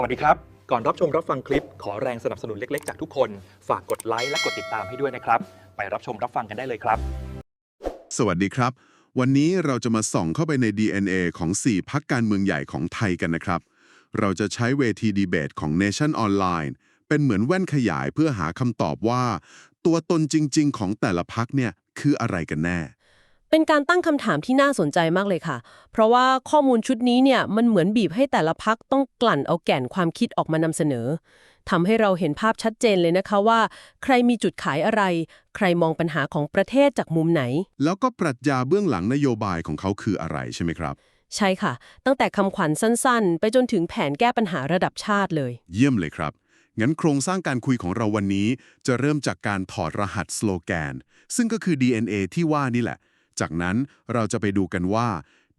สวัสดีครับ ก่อนรับชมรับฟังคลิป ขอแรงสนับสนุนเล็ก ๆ จากทุกคน ฝากกดไลค์และกดติดตามให้ด้วยนะครับ ไปรับชมรับฟังกันได้เลยครับ สวัสดีครับ วันนี้เราจะมาส่องเข้าไปใน DNA ของ 4พักการเมืองใหญ่ของไทยกันนะครับ เราจะใช้เวทีดีเบตของ Nation Online เป็นเหมือนแว่นขยายเพื่อหาคำตอบว่า ตัวตนจริง ๆ ของแต่ละพักเนี่ยคืออะไรกันแน่ เป็นการตั้งคำถามที่น่าสนใจมากเลยค่ะ เพราะว่าข้อมูลชุดนี้เนี่ยมันเหมือนบีบให้แต่ละพักต้องกลั่นเอาแก่นความคิดออกมานำเสนอทำให้เราเห็นภาพชัดเจนเลยนะคะว่า ใครมีจุดขายอะไร ใครมองปัญหาของประเทศจากมุมไหน แล้วก็ปรัชญาเบื้องหลังนโยบายของเขาคืออะไรใช่ไหมครับ ใช่ค่ะ ตั้งแต่คำขวัญสั้นๆ ไปจนถึงแผนแก้ปัญหาระดับชาติเลย เยี่ยมเลยครับงั้นโครงสร้างการคุยของเราวันนี้ จะเริ่มจากการถอดรหัสสโลแกน ซึ่งก็คือ DNA ที่ว่านี่แหละ จากนั้นเราจะไปดูกันว่า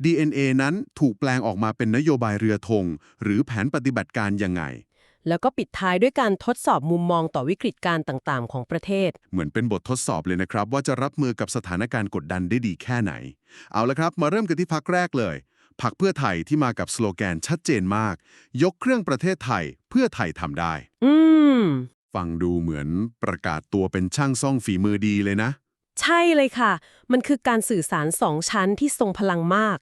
DNA นั้นถูกแปลงออกมาเป็นนโยบายเรือธง หรือแผนปฏิบัติการยังไง แล้วก็ปิดท้ายด้วยการทดสอบมุมมองต่อวิกฤตการณ์ต่างๆ ของประเทศ เหมือนเป็นบททดสอบเลยนะครับ ว่าจะรับมือกับสถานการณ์กดดันได้ดีแค่ไหน เอาละครับ มาเริ่มกันที่พักแรกเลยพักเพื่อไทยที่มากับสโลแกนชัดเจนมาก ยกเครื่องประเทศไทยเพื่อไทยทำได้ อืม ฟังดูเหมือนประกาศตัวเป็นช่างซ่องฝีมือดีเลยนะ ใช่เลยค่ะ มันคือการสื่อสารสองชั้นที่ทรงพลังมาก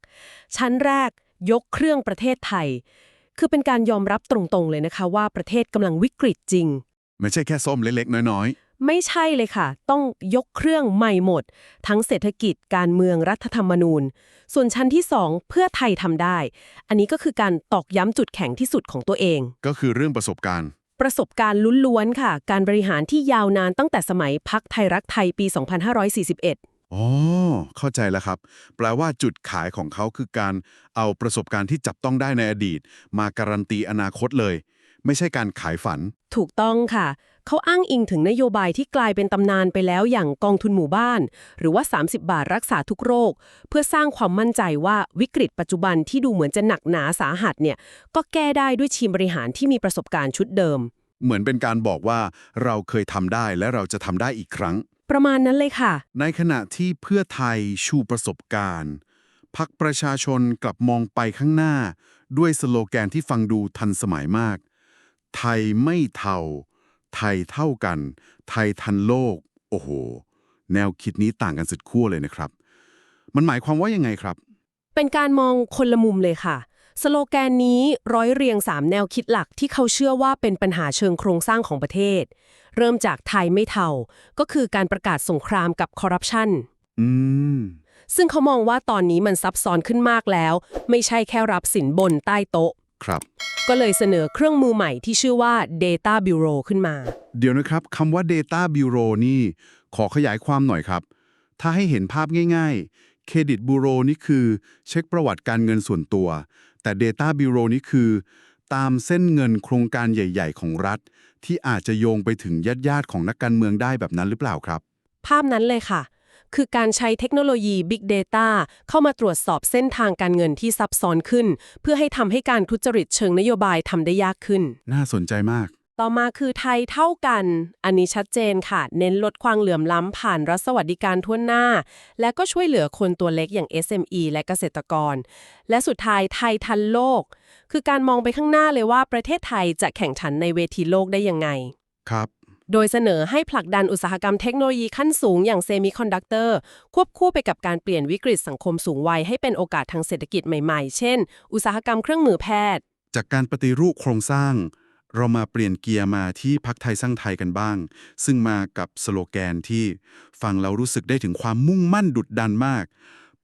ชั้นแรกยกเครื่องประเทศไทย คือเป็นการยอมรับตรงๆเลยนะคะ ว่าประเทศกำลังวิกฤตจริง ไม่ใช่แค่ส้มเล็กๆ น้อยไม่ใช่เลยค่ะ ต้องยกเครื่องใหม่หมด ทั้งเศรษฐกิจการเมืองรัฐธรรมนูญ ส่วนชั้นที่สองเพื่อไทยทำได้ อันนี้ก็คือการตอกย้ำจุดแข็งที่สุดของตัวเองๆก็คือเรื่องประสบการณ์ ประสบการณ์ล้วนๆค่ะ การบริหารที่ยาวนานตั้งแต่สมัยพักไทยรักไทยปี 2541 อ๋อ เข้าใจแล้วครับ แปลว่าจุดขายของเขาคือการเอาประสบการณ์ที่จับต้องได้ในอดีต มาการันตีอนาคตเลย ไม่ใช่การขายฝัน ถูกต้องค่ะ เขาอ้างอิงถึงนโยบายที่กลายเป็นตำนานไปแล้วอย่างกองทุนหมู่บ้าน หรือว่า 30 บาทรักษาทุกโรค เพื่อสร้างความมั่นใจว่าวิกฤตปัจจุบันที่ดูเหมือนจะหนักหนาสาหัสเนี่ยก็แก้ได้ด้วยทีมบริหารที่มีประสบการณ์ชุดเดิม เหมือนเป็นการบอกว่าเราเคยทำได้และเราจะทำได้อีกครั้ง ประมาณนั้นเลยค่ะ ในขณะที่เพื่อไทยชูประสบการณ์พักประชาชนกลับมองไปข้างหน้า ด้วยสโลแกนที่ฟังดูทันสมัยมาก ไทยไม่เท่า ไทยเท่ากัน ไทยทันโลก โอ้โห แนวคิดนี้ต่างกันสุดขั้วเลยนะครับ มันหมายความว่ายังไงครับ เป็นการมองคนละมุมเลยค่ะ สโลแกนนี้ร้อยเรียง 3 แนวคิดหลักที่เขาเชื่อว่าเป็นปัญหาเชิงโครงสร้างของประเทศ เริ่มจากไทยไม่เท่า ก็คือการประกาศสงครามกับคอร์รัปชันอืมซึ่งเขามองว่าตอนนี้มันซับซ้อนขึ้นมากแล้ว ไม่ใช่แค่รับสินบนใต้โต๊ะ ครับ ก็เลยเสนอเครื่องมือใหม่ที่ชื่อว่า Data Bureau ขึ้นมา เดี๋ยวนะครับคำว่า Data Bureau นี่ ขอขยายความหน่อยครับ ถ้าให้เห็นภาพง่ายๆ เครดิตบูโรนี่คือ เช็คประวัติการเงินส่วนตัว แต่ Data Bureau นี่คือ ตามเส้นเงินโครงการใหญ่ ๆ ของรัฐ ที่อาจจะโยงไปถึงญาติๆของนักการเมืองได้แบบนั้นหรือเปล่าครับ ภาพนั้นเลยค่ะ คือการใช้เทคโนโลยี Big Data เข้ามาตรวจสอบเส้นทางการเงินที่ซับซ้อนขึ้น เพื่อให้ทำให้การทุจริตเชิงนโยบายทำได้ยากขึ้น น่าสนใจมาก ต่อมาคือไทยเท่ากัน อันนี้ชัดเจนค่ะ เน้นลดความเหลื่อมล้ำผ่านรัฐสวัสดิการทั่วหน้า และก็ช่วยเหลือคนตัวเล็กอย่าง SME และเกษตรกร และสุดท้ายไทยทันโลก คือการมองไปข้างหน้าเลยว่าประเทศไทยจะแข่งขันในเวทีโลกได้ยังไง ครับ โดยเสนอให้ผลักดันอุตสาหกรรมเทคโนโลยีขั้นสูงอย่างเซมิคอนดักเตอร์ควบคู่ไปกับการเปลี่ยนวิกฤตสังคมสูงวัยให้เป็นโอกาสทางเศรษฐกิจใหม่ๆ เช่น อุตสาหกรรมเครื่องมือแพทย์ จากการปฏิรูปโครงสร้าง เรามาเปลี่ยนเกียร์มาที่พักไทยสร้างไทยกันบ้าง ซึ่งมากับสโลแกนที่ฟังเรารู้สึกได้ถึงความมุ่งมั่นดุดดันมาก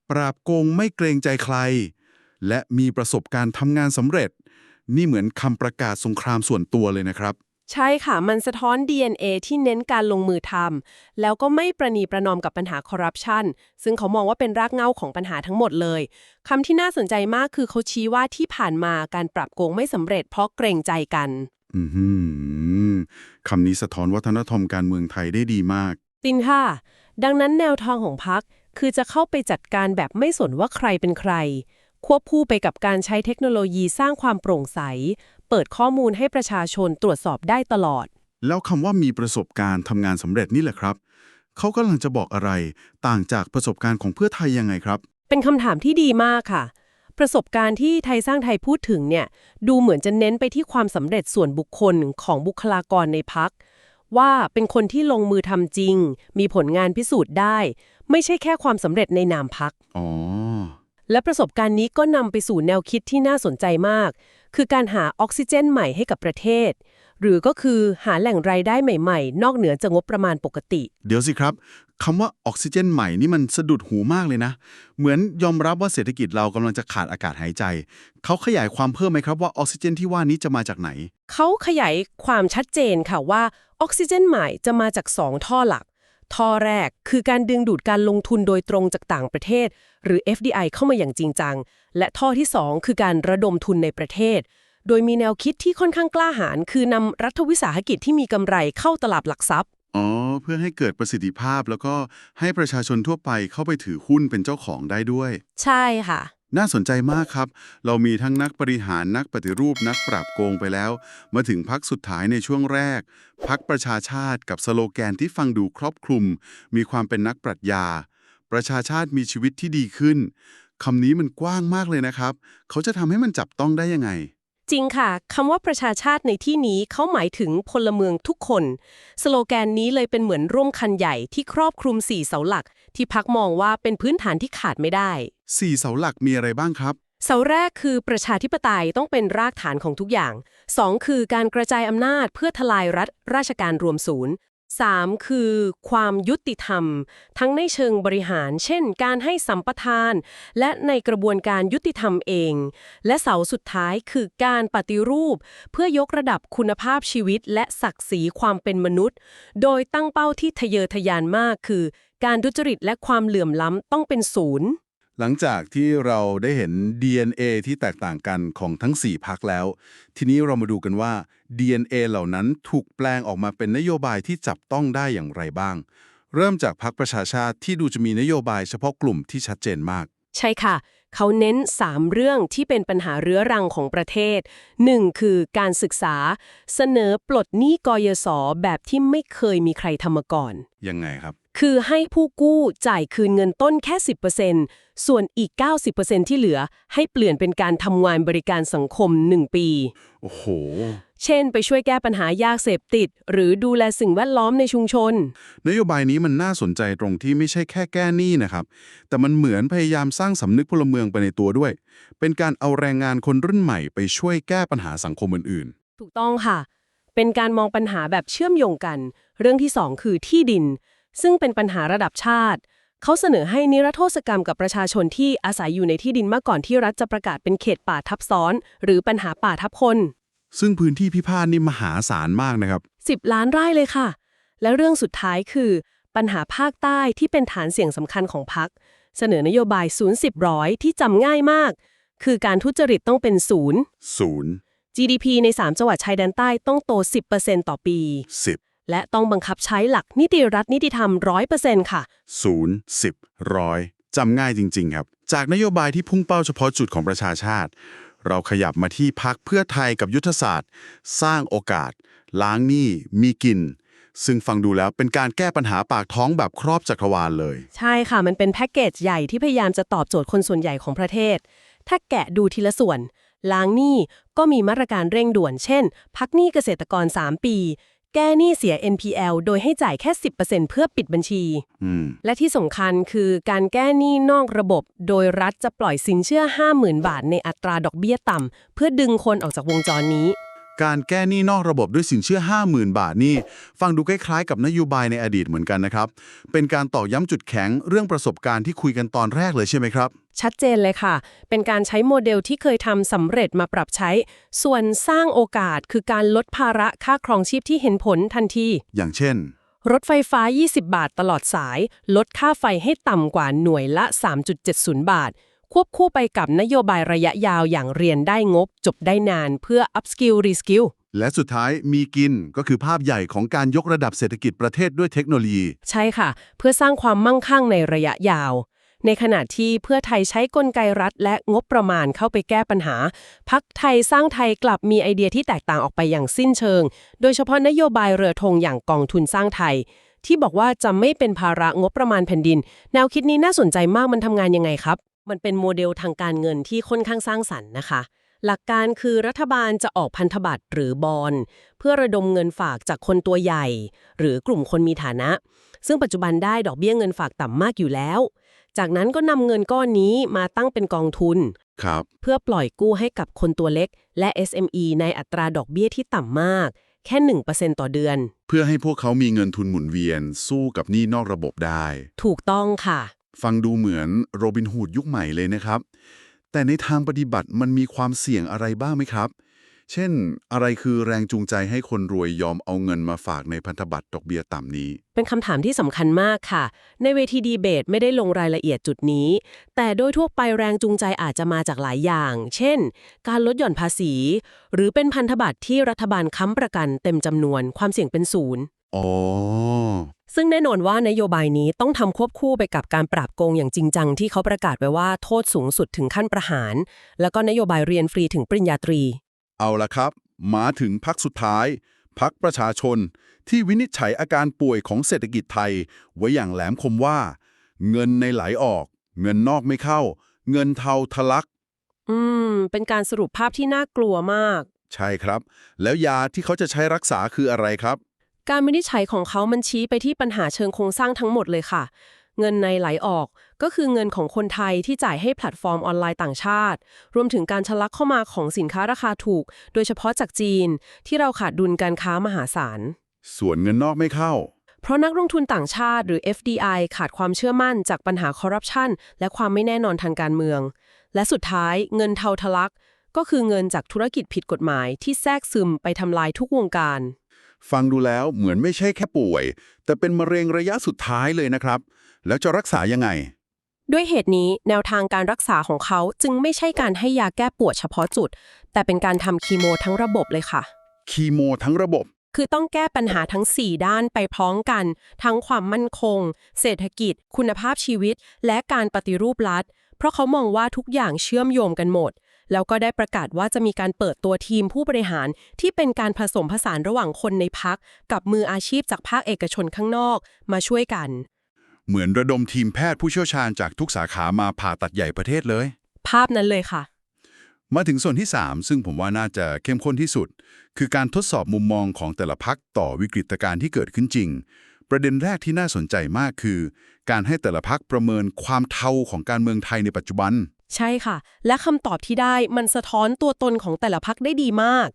ปราบโกงไม่เกรงใจใคร และมีประสบการณ์ทำงานสำเร็จ นี่เหมือนคำประกาศสงครามส่วนตัวเลยนะครับ ใช่ค่ะ มันสะท้อน DNA ที่เน้นการลงมือทำแล้วก็ไม่ประนีประนอมกับปัญหาคอร์รัปชันซึ่งเขามองว่าเป็นรากเหง้าของปัญหาทั้งหมดเลยคำที่น่าสนใจมากคือเขาชี้ว่าที่ผ่านมาการปรับโกงไม่สำเร็จเพราะเกรงใจกันอือหือคำนี้สะท้อนวัฒนธรรมการเมืองไทยได้ดีมาก ตินค่ะ ดังนั้นแนวทางของพักคือจะเข้าไปจัดการแบบไม่สนว่าใครเป็นใคร ควบคู่ไปกับการใช้เทคโนโลยีสร้างความโปร่งใส เปิดข้อมูลให้ประชาชนตรวจสอบได้ตลอด แล้วคำว่ามีประสบการณ์ทำงานสำเร็จนี่แหละครับ เขากำลังจะบอกอะไร ต่างจากประสบการณ์ของเพื่อไทยยังไงครับ เป็นคำถามที่ดีมากค่ะ ประสบการณ์ที่ไทยสร้างไทยพูดถึงเนี่ย ดูเหมือนจะเน้นไปที่ความสำเร็จส่วนบุคคลของบุคลากรในพักว่าเป็นคนที่ลงมือทำจริง มีผลงานพิสูจน์ได้ ไม่ใช่แค่ความสำเร็จในนามพักอ๋อและประสบการณ์นี้ก็นำไปสู่แนวคิดที่น่าสนใจมาก คือการหาออกซิเจนใหม่ให้กับประเทศ หรือก็คือหาแหล่งรายได้ใหม่ๆ นอกเหนือจากงบประมาณปกติ เดี๋ยวสิครับคำว่าออกซิเจนใหม่นี่มันสะดุดหูมากเลยนะ เหมือนยอมรับว่าเศรษฐกิจเรากำลังจะขาดอากาศหายใจ เขาขยายความเพิ่มไหมครับว่าออกซิเจนที่ว่านี้จะมาจากไหน เขาขยายความชัดเจนค่ะว่าออกซิเจนใหม่จะมาจาก 2 ท่อหลัก ท่อแรกคือการดึงดูดการลงทุนโดยตรงจากต่างประเทศ หรือ FDI เข้ามาอย่างจริงจัง และท่อที่ 2 คือการระดมทุนในประเทศ โดยมีแนวคิดที่ค่อนข้างกล้าหาญคือนำรัฐวิสาหกิจที่มีกำไรเข้าตลาดหลักทรัพย์ อ๋อ เพื่อให้เกิดประสิทธิภาพแล้วก็ให้ประชาชนทั่วไปเข้าไปถือหุ้นเป็นเจ้าของได้ด้วย ใช่ค่ะ น่าสนใจมากครับ เรามีทั้งนักบริหารนักปฏิรูปนักปราบโกงไปแล้ว มาถึงพักสุดท้ายในช่วงแรก พักประชาชาติกับสโลแกนที่ฟังดูครอบคลุม มีความเป็นนักปรัชญาประชาชาติมีชีวิตที่ดีขึ้น คำนี้มันกว้างมากเลยนะครับ เขาจะทำให้มันจับต้องได้ยังไง จริงค่ะคำว่าประชาชาติในที่นี้เขาหมายถึงพลเมืองทุกคน สโลแกนนี้เลยเป็นเหมือนร่วมคันใหญ่ที่ครอบคลุมสี่เสาหลัก ที่พักมองว่าเป็นพื้นฐานที่ขาดไม่ได้สี่เสาหลักมีอะไรบ้างครับเสาแรกคือประชาธิปไตยต้องเป็นรากฐานของทุกอย่าง 2. คือการกระจายอำนาจเพื่อทลายรัฐราชการรวมศูนย์ 3. คือความยุติธรรม ทั้งในเชิงบริหาร เช่น การให้สัมปทาน และในกระบวนการยุติธรรมเอง และเสาสุดท้ายคือการปฏิรูป เพื่อยกระดับคุณภาพชีวิต และศักดิ์ศรีความเป็นมนุษย์ โดยตั้งเป้าที่ทะเยอทะยานมากคือ การทุจริตและความเหลื่อมล้ำต้องเป็นศูนย์ หลังจากที่เราได้เห็น DNA ที่แตกต่างกันของทั้ง 4พักแล้ว ทีนี้เรามาดูกันว่า DNA เหล่านั้นถูกแปลงออกมาเป็นนโยบายที่จับต้องได้อย่างไรบ้าง เริ่มจากพักประชาชาติที่ดูจะมีนโยบายเฉพาะกลุ่มที่ชัดเจนมาก ใช่ค่ะ เขาเน้น 3 เรื่องที่เป็นปัญหาเรื้อรังของประเทศ 1. คือการศึกษา เสนอปลดหนี้กยศแบบที่ไม่เคยมีใครทำมาก่อน ยังไงครับ คือให้ผู้กู้จ่ายคืนเงินต้นแค่ 10%ส่วนอีก 90%ที่เหลือให้เปลี่ยนเป็นการทำงานบริการสังคม 1 ปี โอ้โห เช่น ไปช่วยแก้ปัญหายาเสพติด หรือดูแลสิ่งแวดล้อมในชุมชน นโยบายนี้มันน่าสนใจตรงที่ไม่ใช่แค่แก้หนี้นะครับ แต่มันเหมือนพยายามสร้างสำนึกพลเมืองไปในตัวด้วย เป็นการเอาแรงงานคนรุ่นใหม่ไปช่วยแก้ปัญหาสังคมอื่นถูกต้องค่ะ เป็นการมองปัญหาแบบเชื่อมโยงกัน เรื่องที่ 2 คือที่ดิน ซึ่งเป็นปัญหาระดับชาติ เขาเสนอให้นิรโทษกรรมกับประชาชนที่อาศัยอยู่ในที่ดินเมื่อก่อนที่รัฐจะประกาศเป็นเขตป่าทับซ้อน หรือปัญหาป่าทับคนๆซึ่งพื้นที่พิพาทนี่มหาศาลมากนะครับ 10 ล้านไร่เลยค่ะ และเรื่องสุดท้ายคือ ปัญหาภาคใต้ที่เป็นฐานเสียงสำคัญของพรรคเสนอนโยบาย0 10ร้อยที่จำง่ายมาก คือการทุจริตต้องเป็นศูนย์ศูนย์ GDP ใน 3 จังหวัดชายแดนใต้ต้องโต 10%ต่อปีสิบ และต้องบังคับใช้หลักนิติรัฐนิติธรรม100%ค่ะ ศูนย์สิบร้อยจำง่ายจริง ๆ ครับ จากนโยบายที่พุ่งเป้าเฉพาะจุดของประชาชาติ เราขยับมาที่พักเพื่อไทยกับยุทธศาสตร์ สร้างโอกาส ล้างหนี้มีกิน ซึ่งฟังดูแล้วเป็นการแก้ปัญหาปากท้องแบบครอบจักรวาลเลย ใช่ค่ะ มันเป็นแพ็กเกจใหญ่ที่พยายามจะตอบโจทย์คนส่วนใหญ่ของประเทศ ถ้าแกะดูทีละส่วน ล้างหนี้ก็มีมาตรการเร่งด่วน เช่น พักหนี้เกษตรกร 3 ปี แก้หนี้เสีย NPL โดยให้จ่ายแค่ 10%เพื่อปิดบัญชีอืมและที่สำคัญคือการแก้หนี้นอกระบบ โดยรัฐจะปล่อยสินเชื่อ 50,000 บาทในอัตราดอกเบี้ยต่ำเพื่อดึงคนออกจากวงจรนี้ การแก้หนี้นอกระบบด้วยสินเชื่อ 50,000 บาทนี่ฟังดูคล้ายๆ กับนโยบายในอดีตเหมือนกันนะครับ เป็นการต่อย้ำจุดแข็งเรื่องประสบการณ์ที่คุยกันตอนแรกเลยใช่ไหมครับ ชัดเจนเลยค่ะ เป็นการใช้โมเดลที่เคยทำสำเร็จมาปรับใช้ ส่วนสร้างโอกาสคือการลดภาระค่าครองชีพที่เห็นผลทันที อย่างเช่น รถไฟฟ้า 20 บาทตลอดสาย ลดค่าไฟให้ต่ำกว่าหน่วยละ 3.70 บาท ควบคู่ไปกับนโยบายระยะยาวอย่างเรียนได้งบ จบได้นานเพื่อ upskill reskill และสุดท้ายมีกินก็คือภาพใหญ่ของการยกระดับเศรษฐกิจประเทศด้วยเทคโนโลยี ใช่ค่ะ เพื่อสร้างความมั่งคั่งในระยะยาว ในขณะที่เพื่อไทยใช้กลไกรัฐ และงบประมาณเข้าไปแก้ปัญหา พักไทยสร้างไทยกลับมีไอเดียที่แตกต่างออกไปอย่างสิ้นเชิง โดยเฉพาะนโยบายเรือธงอย่างกองทุนสร้างไทย ที่บอกว่าจะไม่เป็นภาระงบประมาณแผ่นดิน แนวคิดนี้น่าสนใจมากมันทำงานยังไงครับ มันเป็นโมเดลทางการเงินที่ค่อนข้างสร้างสรรค์นะคะ หลักการคือรัฐบาลจะออกพันธบัตรหรือบอลเพื่อระดมเงินฝากจากคนตัวใหญ่ หรือกลุ่มคนมีฐานะ ซึ่งปัจจุบันได้ดอกเบี้ยเงินฝากต่ำมากอยู่แล้ว จากนั้นก็นำเงินก้อนนี้มาตั้งเป็นกองทุน ครับ เพื่อปล่อยกู้ให้กับคนตัวเล็ก และ SME ในอัตราดอกเบี้ยที่ต่ำมาก แค่ 1%ต่อเดือน เพื่อให้พวกเขามีเงินทุนหมุนเวียนสู้กับหนี้นอกระบบได้ ถูกต้องค่ะ ฟังดูเหมือนโรบินฮูดยุคใหม่เลยนะครับ แต่ในทางปฏิบัติมันมีความเสี่ยงอะไรบ้างไหมครับ เช่น อะไรคือแรงจูงใจให้คนรวยยอมเอาเงินมาฝากในพันธบัตรดอกเบีย้ยต่ำนี้ เป็นคำถามที่สำคัญมากค่ะ ในเวทีดีเบตไม่ได้ลงรายละเอียดจุดนี้ แต่โดยทั่วไปแรงจูงใจอาจจะมาจากหลายอย่าง เช่น การลดหย่อนภาษี หรือเป็นพันธบัตรที่รัฐบาลค้ำประกันเต็มจำนวนความเสี่ยงเป็นศูนย์ อ๋อ ซึ่งแน่นอนว่านโยบายนี้ต้องทำควบคู่ไปกับการปราบโกงอย่างจริงจังที่เขาประกาศไว้ว่าโทษสูงสุดถึงขั้นประหาร แล้วก็นโยบายเรียนฟรีถึงปริญญาตรี เอาละครับ มาถึงพักสุดท้าย พักประชาชน ที่วินิจฉัยอาการป่วยของเศรษฐกิจไทย ไว้อย่างแหลมคมว่า เงินในไหลออก เงินนอกไม่เข้า เงินเทาทะลัก อืม เป็นการสรุปภาพที่น่ากลัวมาก ใช่ครับ แล้วยาที่เขาจะใช้รักษาคืออะไรครับ การวินิจฉัยของเขามันชี้ไปที่ปัญหาเชิงโครงสร้างทั้งหมดเลยค่ะ เงินในไหลออกก็คือเงินของคนไทยที่จ่ายให้แพลตฟอร์มออนไลน์ต่างชาติ รวมถึงการทะลักเข้ามาของสินค้าราคาถูก โดยเฉพาะจากจีน ที่เราขาดดุลการค้ามหาศาล ส่วนเงินนอกไม่เข้า เพราะนักลงทุนต่างชาติหรือ FDI ขาดความเชื่อมั่นจากปัญหาคอร์รัปชันและความไม่แน่นอนทางการเมือง และสุดท้ายเงินเทาทะลัก ก็คือเงินจากธุรกิจผิดกฎหมายที่แทรกซึมไปทำลายทุกวงการ ฟังดูแล้วเหมือนไม่ใช่แค่ป่วย แต่เป็นมะเร็งระยะสุดท้ายเลยนะครับ แล้วจะรักษายังไง ด้วยเหตุนี้แนวทางการรักษาของเขาจึงไม่ใช่การให้ยาแก้ปวดเฉพาะจุด แต่เป็นการทำคีโมทั้งระบบเลยค่ะ คีโมทั้งระบบ คือต้องแก้ปัญหาทั้ง 4 ด้านไปพร้อมกัน ทั้งความมั่นคง เศรษฐกิจ คุณภาพชีวิต และการปฏิรูปรัฐ เพราะเขามองว่าทุกอย่างเชื่อมโยงกันหมด แล้วก็ได้ประกาศว่าจะมีการเปิดตัวทีมผู้บริหารที่เป็นการผสมผสานระหว่างคนในพักกับมืออาชีพจากภาคเอกชนข้างนอกมาช่วยกัน เหมือนระดมทีมแพทย์ผู้เชี่ยวชาญจากทุกสาขามาผ่าตัดใหญ่ประเทศเลย ภาพนั้นเลยค่ะ มาถึงส่วนที่ 3 ซึ่งผมว่าน่าจะเข้มข้นที่สุด คือการทดสอบมุมมองของแต่ละพักต่อวิกฤตการณ์ที่เกิดขึ้นจริงประเด็นแรกที่น่าสนใจมากคือ การให้แต่ละพักประเมินความเทาของการเมืองไทยในปัจจุบัน ใช่ค่ะ และคำตอบที่ได้มันสะท้อนตัวตนของแต่ละพักได้ดีมาก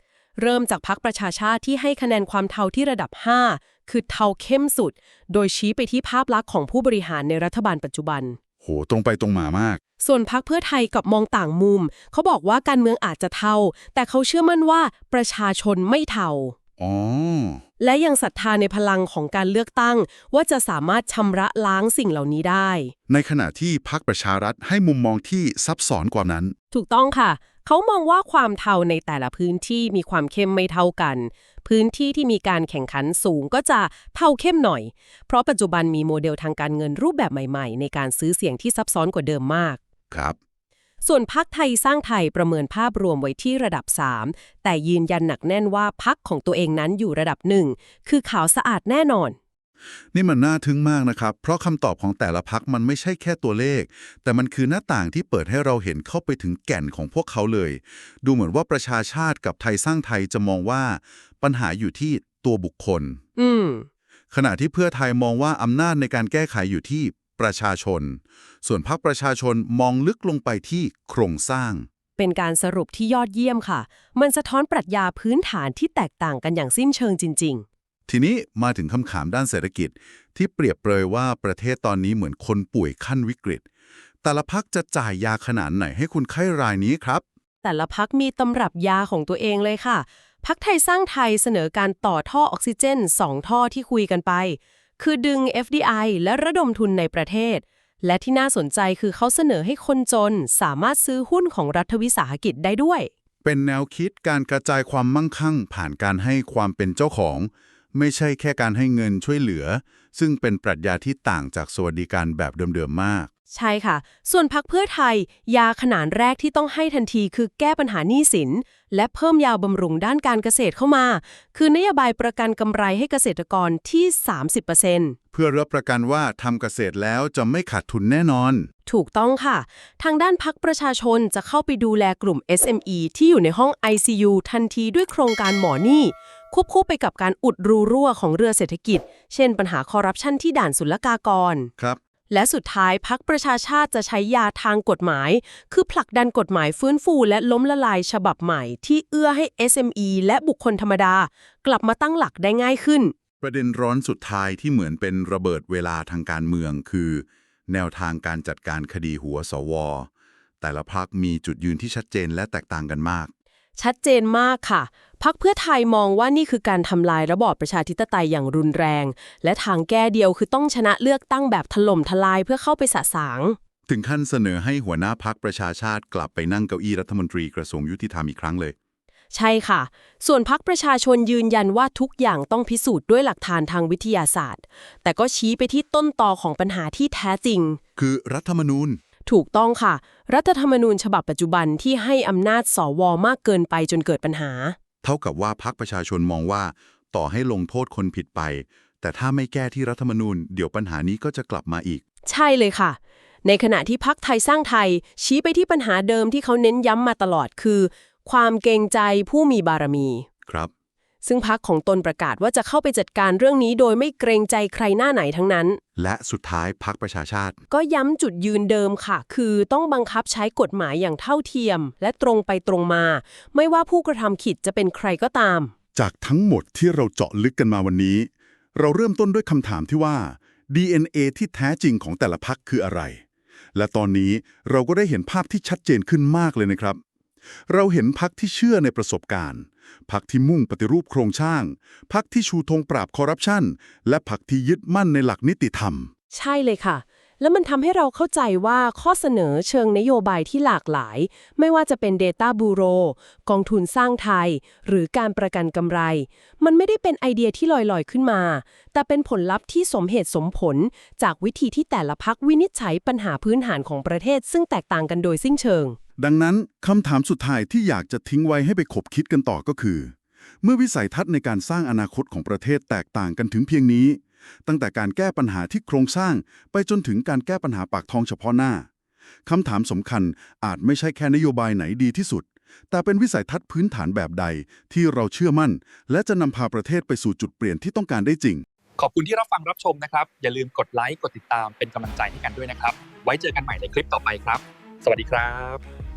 เริ่มจากพักประชาชาติที่ให้คะแนนความเทาที่ระดับ 5 คือเทาเข้มสุด โดยชี้ไปที่ภาพลักษณ์ของผู้บริหารในรัฐบาลปัจจุบัน โห ตรงไปตรงมามาก ส่วนพักเพื่อไทยกับมองต่างมุม เขาบอกว่าการเมืองอาจจะเทาแต่เขาเชื่อมั่นว่าประชาชนไม่เทา อ๋อ และยังศรัทธาในพลังของการเลือกตั้ง ว่าจะสามารถชำระล้างสิ่งเหล่านี้ได้ ในขณะที่พักประชารัฐให้มุมมองที่ซับซ้อนกว่านั้น ถูกต้องค่ะ เขามองว่าความเทาในแต่ละพื้นที่มีความเข้มไม่เท่ากัน พื้นที่ที่มีการแข่งขันสูงก็จะเท่าเข้มหน่อย เพราะปัจจุบันมีโมเดลทางการเงินรูปแบบใหม่ ๆ ในการซื้อเสียงที่ซับซ้อนกว่าเดิมมาก ครับ ส่วนพักไทยสร้างไทยประเมินภาพรวมไว้ที่ระดับ 3 แต่ยืนยันหนักแน่นว่าพักของตัวเองนั้นอยู่ระดับหนึ่งคือขาวสะอาดแน่นอน นี่มันน่าทึ่งมากนะครับ เพราะคำตอบของแต่ละพักมันไม่ใช่แค่ตัวเลข แต่มันคือหน้าต่างที่เปิดให้เราเห็นเข้าไปถึงแก่นของพวกเขาเลย ดูเหมือนว่าประชาชาติกับไทยสร้างไทยจะมองว่า ปัญหาอยู่ที่ตัวบุคคล อืมขณะที่เพื่อไทยมองว่าอำนาจในการแก้ไขอยู่ที่ ประชาชน ส่วนพรรคประชาชนมองลึกลงไปที่โครงสร้าง เป็นการสรุปที่ยอดเยี่ยมค่ะ มันสะท้อนปรัชญาพื้นฐานที่แตกต่างกันอย่างสิ้นเชิงจริงทีนี้มาถึงคำถามด้านเศรษฐกิจ ที่เปรียบเปรยว่าประเทศตอนนี้เหมือนคนป่วยขั้นวิกฤต แต่ละพักจะจ่ายยาขนาดไหนให้คุณไข้รายนี้ครับๆแต่ละพักมีตำรับยาของตัวเองเลยค่ะพักไทยสร้างไทยเสนอการต่อท่อออกซิเจน 2 ท่อที่คุยกันไป คือดึง FDI และระดมทุนในประเทศ และที่น่าสนใจคือเขาเสนอให้คนจนสามารถซื้อหุ้นของรัฐวิสาหกิจได้ด้วย เป็นแนวคิดการกระจายความมั่งคั่งผ่านการให้ความเป็นเจ้าของ ไม่ใช่แค่การให้เงินช่วยเหลือ ซึ่งเป็นปรัชญาที่ต่างจากสวัสดิการแบบเดิมๆมาก ใช่ค่ะ ส่วนพักเพื่อไทย ยาขนานแรกที่ต้องให้ทันทีคือแก้ปัญหาหนี้สิน และเพิ่มยาวบำรุงด้านการเกษตรเข้ามา คือนโยบายประกันกำไรให้เกษตรกรที่ 30%เพื่อรับประกันว่าทำเกษตรแล้วจะไม่ขาดทุนแน่นอน ถูกต้องค่ะ ทางด้านพักประชาชนจะเข้าไปดูแลกลุ่ม SME ที่อยู่ในห้อง ICU ทันทีด้วยโครงการหมอนี่ ควบคู่ไปกับการอุดรูรั่วของเรือเศรษฐกิจ เช่นปัญหาคอร์รัปชันที่ด่านศุลกากร ครับ และสุดท้ายพักประชาชาติจะใช้ยาทางกฎหมาย คือผลักดันกฎหมายฟื้นฟูและล้มละลายฉบับใหม่ ที่เอื้อให้ SME และบุคคลธรรมดา กลับมาตั้งหลักได้ง่ายขึ้น ประเด็นร้อนสุดท้ายที่เหมือนเป็นระเบิดเวลาทางการเมืองคือ แนวทางการจัดการคดีหัวสว แต่ละพักมีจุดยืนที่ชัดเจนและแตกต่างกันมาก ชัดเจนมากค่ะ พักเพื่อไทยมองว่านี่คือการทำลายระบอบประชาธิปไตยอย่างรุนแรง และทางแก้เดียวคือต้องชนะเลือกตั้งแบบถล่มทลายเพื่อเข้าไปสะสาง ถึงขั้นเสนอให้หัวหน้าพักประชาชาติกลับไปนั่งเก้าอี้รัฐมนตรีกระทรวงยุติธรรมอีกครั้งเลย ใช่ค่ะ ส่วนพักประชาชนยืนยันว่าทุกอย่างต้องพิสูจน์ด้วยหลักฐานทางวิทยาศาสตร์ แต่ก็ชี้ไปที่ต้นตอของปัญหาที่แท้จริง คือรัฐธรรมนูญถูกต้องค่ะ รัฐธรรมนูญฉบับปัจจุบันที่ให้อำนาจสวมากเกินไปจนเกิดปัญหา เท่ากับว่าพักประชาชนมองว่า ต่อให้ลงโทษคนผิดไป แต่ถ้าไม่แก้ที่รัฐธรรมนูญ เดี๋ยวปัญหานี้ก็จะกลับมาอีก ใช่เลยค่ะ ในขณะที่พักไทยสร้างไทย ชี้ไปที่ปัญหาเดิมที่เขาเน้นย้ำมาตลอดคือ ความเกรงใจผู้มีบารมี ครับ ซึ่งพักของตนประกาศว่าจะเข้าไปจัดการเรื่องนี้โดยไม่เกรงใจใครหน้าไหนทั้งนั้น และสุดท้ายพักประชาชาติ ก็ย้ำจุดยืนเดิมค่ะ คือต้องบังคับใช้กฎหมายอย่างเท่าเทียม และตรงไปตรงมา ไม่ว่าผู้กระทำผิดจะเป็นใครก็ตาม จากทั้งหมดที่เราเจาะลึกกันมาวันนี้ เราเริ่มต้นด้วยคำถามที่ว่า DNA ที่แท้จริงของแต่ละพักคืออะไร และตอนนี้เราก็ได้เห็นภาพที่ชัดเจนขึ้นมากเลยนะครับ เราเห็นพักที่เชื่อในประสบการณ์ พักที่มุ่งปฏิรูปโครงสร้าง พักที่ชูธงปราบคอร์รัปชัน และพักที่ยึดมั่นในหลักนิติธรรม ใช่เลยค่ะ แล้วมันทำให้เราเข้าใจว่าข้อเสนอเชิงนโยบายที่หลากหลาย ไม่ว่าจะเป็น Data Bureau กองทุนสร้างไทย หรือการประกันกำไร มันไม่ได้เป็นไอเดียที่ลอยๆขึ้นมา แต่เป็นผลลัพธ์ที่สมเหตุสมผล จากวิธีที่แต่ละพักวินิจฉัยปัญหาพื้นฐานของประเทศ ซึ่งแตกต่างกันโดยสิ้นเชิง ดังนั้นคำถามสุดท้ายที่อยากจะทิ้งไว้ให้ไปขบคิดกันต่อก็คือ เมื่อวิสัยทัศน์ในการสร้างอนาคตของประเทศแตกต่างกันถึงเพียงนี้ ตั้งแต่การแก้ปัญหาที่โครงสร้าง ไปจนถึงการแก้ปัญหาปากท้องเฉพาะหน้าคำถามสำคัญอาจไม่ใช่แค่นโยบายไหนดีที่สุด แต่เป็นวิสัยทัศน์พื้นฐานแบบใดที่เราเชื่อมั่น และจะนำพาประเทศไปสู่จุดเปลี่ยนที่ต้องการได้จริง ขอบคุณที่รับฟังรับชมนะครับ อย่าลืมกดไลค์กดติดตามเป็นกำลังใจให้กันด้วยนะครับ ไว้เจอกันใหม่ในคลิปต่อไปครับ สวัสดีครับ